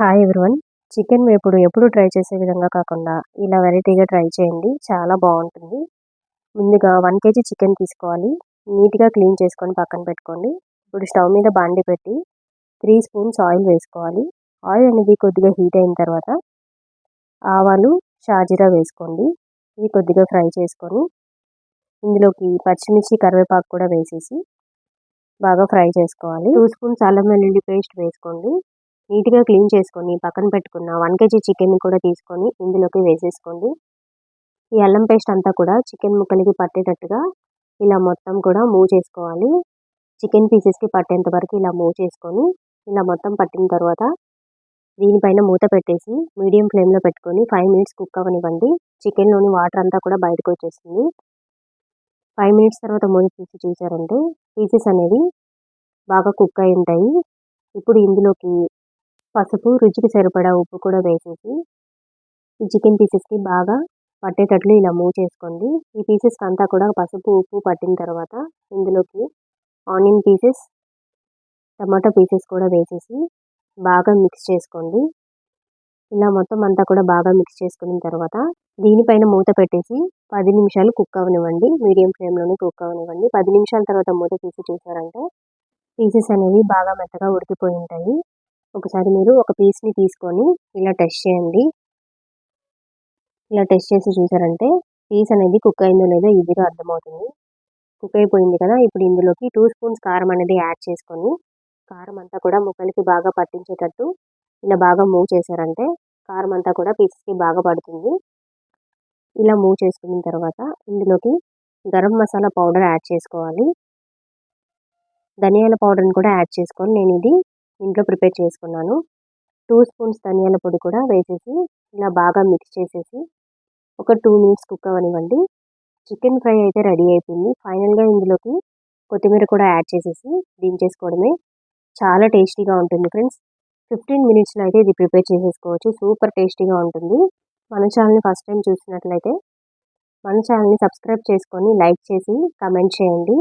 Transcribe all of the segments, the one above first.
Hi everyone chicken వేపుడు ఎప్పుడు try చేసే విధంగా కాకుండా ఇలా వెరైటీగా ట్రై చేయండి. చాలా బాగుంటుంది. ముందుగా వన్ కేజీ చికెన్ తీసుకోవాలి. నీట్గా క్లీన్ చేసుకొని పక్కన పెట్టుకోండి. ఇప్పుడు స్టవ్ మీద బాండి పెట్టి త్రీ స్పూన్స్ ఆయిల్ వేసుకోవాలి. ఆయిల్ అనేది కొద్దిగా హీట్ అయిన తర్వాత ఆవాలు షాజీరా వేసుకోండి. ఇవి కొద్దిగా ఫ్రై చేసుకొని ఇందులోకి పచ్చిమిర్చి కరివేపాకు కూడా వేసేసి బాగా ఫ్రై చేసుకోవాలి. టూ స్పూన్స్ అల్లం వెల్లుల్లి పేస్ట్ వేసుకోండి. నీట్గా క్లీన్ చేసుకొని పక్కన పెట్టుకున్న వన్ కేజీ చికెన్ కూడా తీసుకొని ఇందులోకి వేసేసుకోండి. ఈ అల్లం పేస్ట్ అంతా కూడా చికెన్ ముక్కలకి పట్టేటట్టుగా ఇలా మొత్తం కూడా మూవ్ చేసుకోవాలి. చికెన్ పీసెస్కి పట్టేంత వరకు ఇలా మూవ్ చేసుకొని ఇలా మొత్తం పట్టిన తర్వాత దీనిపైన మూత పెట్టేసి మీడియం ఫ్లేమ్లో పెట్టుకొని ఫైవ్ మినిట్స్ కుక్ అవ్వనివ్వండి. చికెన్లోని వాటర్ అంతా కూడా బయటకు వచ్చేస్తుంది. ఫైవ్ మినిట్స్ తర్వాత మూత తీసి చూసారంటే పీసెస్ అనేవి బాగా కుక్ అయి ఉంటాయి. ఇప్పుడు ఇందులోకి పసుపు రుచికి సరిపడా ఉప్పు కూడా వేసేసి ఈ చికెన్ పీసెస్కి బాగా పట్టేటట్లు ఇలా మూవ్ చేసుకోండి. ఈ పీసెస్కి అంతా కూడా పసుపు ఉప్పు పట్టిన తర్వాత ఇందులోకి ఆనియన్ పీసెస్ టమాటో పీసెస్ కూడా వేసేసి బాగా మిక్స్ చేసుకోండి. ఇలా మొత్తం అంతా కూడా బాగా మిక్స్ చేసుకున్న తర్వాత దీనిపైన మూత పెట్టేసి పది నిమిషాలు కుక్ అవనివ్వండి. మీడియం ఫ్లేమ్లోనే కుక్ అవనివ్వండి. పది నిమిషాల తర్వాత మూత తీసి చూసారంటే పీసెస్ అనేవి బాగా మెత్తగా ఉడికిపోయి ఉంటాయి. ఒకసారి మీరు ఒక పీస్ని తీసుకొని ఇలా టెస్ట్ చేయండి. ఇలా టెస్ట్ చేసి చూసారంటే పీస్ అనేది కుక్ అయిందో లేదో ఈజీగా అర్థమవుతుంది. కుక్ అయిపోయింది కదా ఇప్పుడు ఇందులోకి టూ స్పూన్స్ కారం అనేది యాడ్ చేసుకొని కారం అంతా కూడా ముక్కలకి బాగా పట్టించేటట్టు ఇలా బాగా మూవ్ చేశారంటే కారం అంతా కూడా పీసెస్కి బాగా పడుతుంది. ఇలా మూవ్ చేసుకున్న తర్వాత ఇందులోకి గరం మసాలా పౌడర్ యాడ్ చేసుకోవాలి. ధనియాల పౌడర్ని కూడా యాడ్ చేసుకొని నేను ఇది ఇంట్లో ప్రిపేర్ చేసుకున్నాను. టూ స్పూన్స్ ధనియాల పొడి కూడా వేసేసి ఇలా బాగా మిక్స్ చేసేసి ఒక టూ మినిట్స్ కుక్ అవ్వనివ్వండి. చికెన్ ఫ్రై అయితే రెడీ అయిపోయింది. ఫైనల్గా ఇందులోకి కొత్తిమీర కూడా యాడ్ చేసేసి దించేసుకోవడమే చాలా టేస్టీగా ఉంటుంది ఫ్రెండ్స్. ఫిఫ్టీన్ మినిట్స్లో అయితే ఇది ప్రిపేర్ చేసేసుకోవచ్చు. సూపర్ టేస్టీగా ఉంటుంది. మన ఛానల్ని ఫస్ట్ టైం చూసినట్లయితే మన ఛానల్ని సబ్స్క్రైబ్ చేసుకొని లైక్ చేసి కమెంట్ చేయండి.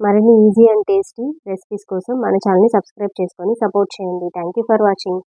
మరిన్ని ఈజీ అండ్ టేస్టీ రెసిపీస్ కోసం మన ఛానల్ని సబ్స్క్రైబ్ చేసుకొని సపోర్ట్ చేయండి. Thank you for watching